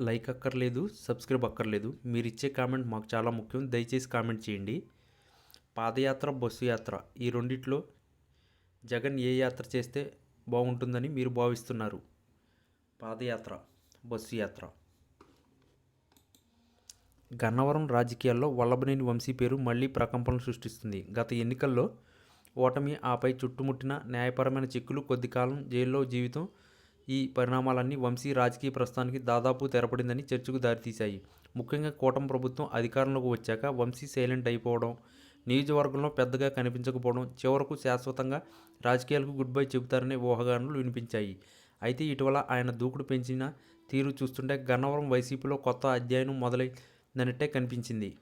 Like అక్కర్లేదు subscribe అక్కర్లేదు. మీరు ఇచ్చే కామెంట్ మాకు చాలా ముఖ్యం. దయచేసి కామెంట్ చేయండి. పాదయాత్ర బస్సు యాత్ర ఈ రెండిట్లో జగన్ ఏ యాత్ర చేస్తే బాగుంటుందని మీరు భావిస్తున్నారు? పాదయాత్ర బస్సు యాత్ర. గన్నవరం రాజకీయాల్లో వల్లభనేని వంశీ పేరు మళ్ళీ ప్రకంపనలు సృష్టిస్తుంది. గత ఎన్నికల్లో ఓటమి ఆపై చుట్టుముట్టిన న్యాయపరమైన చిక్కులు కొద్ది కాలం జైల్లో జీవితం ఈ పరిణామాలన్నీ వంశీ రాజకీయ ప్రస్థానానికి దాదాపు తెరపడిందని చర్చకు దారితీశాయి. ముఖ్యంగా కూటమి ప్రభుత్వం అధికారంలోకి వచ్చాక వంశీ సైలెంట్ అయిపోవడం నియోజకవర్గంలో పెద్దగా కనిపించకపోవడం చివరకు శాశ్వతంగా రాజకీయాలకు గుడ్ బై చెబుతారనే ఊహాగానాలు వినిపించాయి. అయితే ఇటీవల ఆయన దూకుడు పెంచిన తీరు చూస్తుంటే గన్నవరం వైసీపీలో కొత్త అధ్యయనం మొదలైందన్నట్టే కనిపించింది.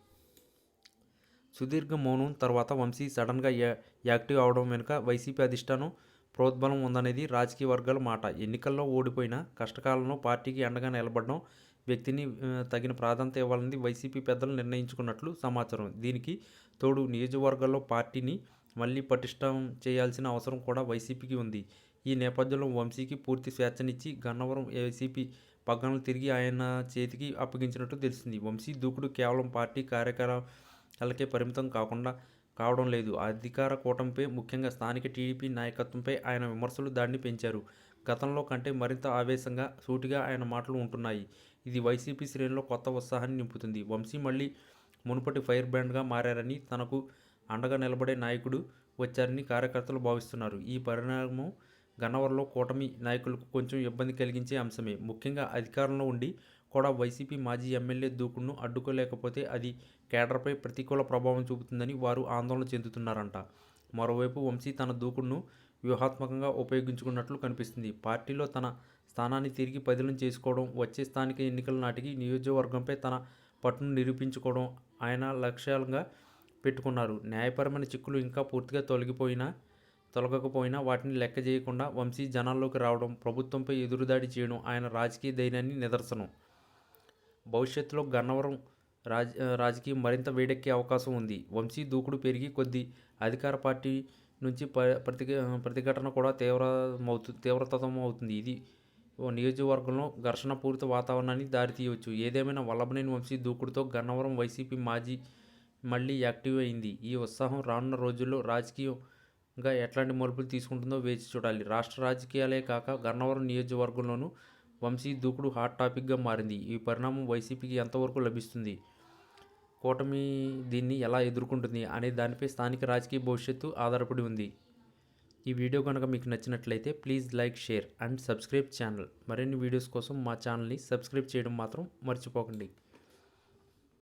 సుదీర్ఘ మౌనం తర్వాత వంశీ సడన్గా యా- యాక్టివ్ అవడం వెనుక వైసీపీ అధిష్టానం ప్రోద్బలం ఉందనేది రాజకీయ వర్గాల మాట. ఎన్నికల్లో ఓడిపోయిన కష్టకాలంలో పార్టీకి అండగా నిలబడడం వ్యక్తిని తగిన ప్రాధాన్యత ఇవ్వాలని వైసీపీ పెద్దలు నిర్ణయించుకున్నట్లు సమాచారం. దీనికి తోడు నియోజకవర్గాల్లో పార్టీని మళ్ళీ పటిష్టం చేయాల్సిన అవసరం కూడా వైసీపీకి ఉంది. ఈ నేపథ్యంలో వంశీకి పూర్తి స్వేచ్ఛనిచ్చి గన్నవరం వైసీపీ పగ్గాలను తిరిగి ఆయన చేతికి అప్పగించినట్టు తెలిసింది వంశీ దూకుడు కేవలం పార్టీ కార్యకలాపాలకే పరిమితం కాకుండా కావడం లేదు. అధికార కూటమిపై ముఖ్యంగా స్థానిక టీడీపీ నాయకత్వంపై ఆయన విమర్శలు దాడిని పెంచారు. గతంలో కంటే మరింత ఆవేశంగా సూటిగా ఆయన మాటలు ఉంటున్నాయి. ఇది వైసీపీ శ్రేణిలో కొత్త ఉత్సాహాన్ని నింపుతుంది. వంశీ మళ్ళీ మునుపటి ఫైర్ బ్రాండ్గా మారారని తనకు అండగా నిలబడే నాయకుడు వచ్చారని కార్యకర్తలు భావిస్తున్నారు. ఈ పరిణామం గన్నవరంలో కూటమి నాయకులకు కొంచెం ఇబ్బంది కలిగించే అంశమే. ముఖ్యంగా అధికారంలో ఉండి కూడా వైసీపీ మాజీ ఎమ్మెల్యే దూకుడును అడ్డుకోలేకపోతే అది కేడర్పై ప్రతికూల ప్రభావం చూపుతుందని వారు ఆందోళన చెందుతున్నారంట. మరోవైపు వంశీ తన దూకుడును వ్యూహాత్మకంగా ఉపయోగించుకున్నట్లు కనిపిస్తుంది. పార్టీలో తన స్థానాన్ని తిరిగి పదిలం చేసుకోవడం వచ్చే స్థానిక ఎన్నికల నాటికి నియోజకవర్గంపై తన పట్టును నిరూపించుకోవడం ఆయన లక్ష్యాలుగా పెట్టుకున్నారు. న్యాయపరమైన చిక్కులు ఇంకా పూర్తిగా తొలగిపోయినా తొలగకపోయినా వాటిని లెక్క చేయకుండా వంశీ జనాల్లోకి రావడం ప్రభుత్వంపై ఎదురుదాడి చేయడం ఆయన రాజకీయ ధైర్యాన్ని నిదర్శనం. భవిష్యత్తులో గన్నవరం రాజ రాజకీయం మరింత వేడెక్కే అవకాశం ఉంది. వంశీ దూకుడు పెరిగి కొద్ది అధికార పార్టీ నుంచి ప ప్రతి ప్రతిఘటన కూడా తీవ్రమవుతు తీవ్రతరం అవుతుంది. ఇది నియోజకవర్గంలో ఘర్షణ పూరిత వాతావరణాన్ని దారితీయవచ్చు ఏదేమైనా వల్లభనేని వంశీ దూకుడుతో గన్నవరం వైసీపీ మాజీ మళ్ళీ యాక్టివ్ అయింది. ఈ ఉత్సాహం రానున్న రోజుల్లో రాజకీయంగా ఎట్లాంటి మలుపులు తీసుకుంటుందో వేచి చూడాలి. రాష్ట్ర రాజకీయాలే కాక గన్నవరం నియోజకవర్గంలోనూ వంశీ దూకుడు హాట్ టాపిక్గా మారింది. ఈ పరిణామం వైసీపీకి ఎంతవరకు లభిస్తుంది? కూటమి దీన్ని ఎలా ఎదుర్కొంటుంది అనే దానిపై స్థానిక రాజకీయ భవిష్యత్తు ఆధారపడి ఉంది. ఈ వీడియో కనుక మీకు నచ్చినట్లయితే please like share and subscribe channel. మరిన్ని వీడియోస్ కోసం మా ఛానల్ని సబ్స్క్రైబ్ చేయడం మాత్రం మర్చిపోకండి.